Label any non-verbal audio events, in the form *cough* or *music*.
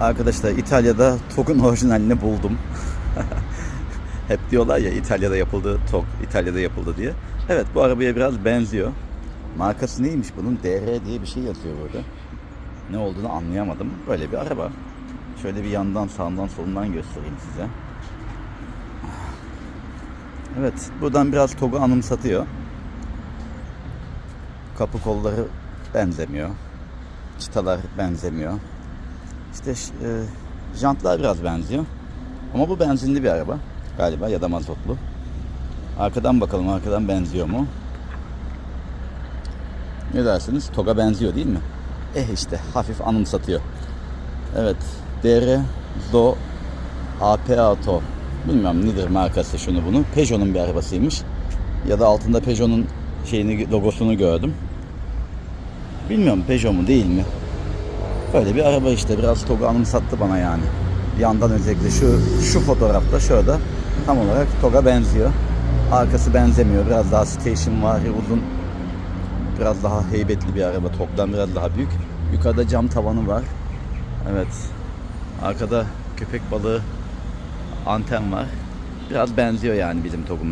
Arkadaşlar İtalya'da TOG'un orijinalini buldum. *laughs* Hep diyorlar ya İtalya'da yapıldı TOG, İtalya'da yapıldı diye. Evet bu arabaya biraz benziyor. Markası neymiş bunun? DR diye bir şey yazıyor burada. Ne olduğunu anlayamadım. Böyle bir araba. Şöyle bir yandan sağından solundan göstereyim size. Evet buradan biraz TOG'u anımsatıyor. Kapı kolları benzemiyor. Çıtalar benzemiyor. İşte e, jantlar biraz benziyor. Ama bu benzinli bir araba galiba ya da mazotlu. Arkadan bakalım arkadan benziyor mu? Ne dersiniz? TOG'a benziyor değil mi? Eh işte hafif anımsatıyor. Evet. DR Zo AP Auto. Bilmiyorum nedir markası şunu bunu. Peugeot'un bir arabasıymış. Ya da altında Peugeot'un şeyini logosunu gördüm. Bilmiyorum Peugeot mu değil mi? Böyle bir araba işte biraz TOG'u anımsattı bana yani. Yandan özellikle şu şu fotoğrafta şurada tam olarak TOG'a benziyor. Arkası benzemiyor. Biraz daha station var, uzun. Biraz daha heybetli bir araba. TOG'dan biraz daha büyük. Yukarıda cam tavanı var. Evet. Arkada köpek balığı anten var. Biraz benziyor yani bizim TOG'umuz.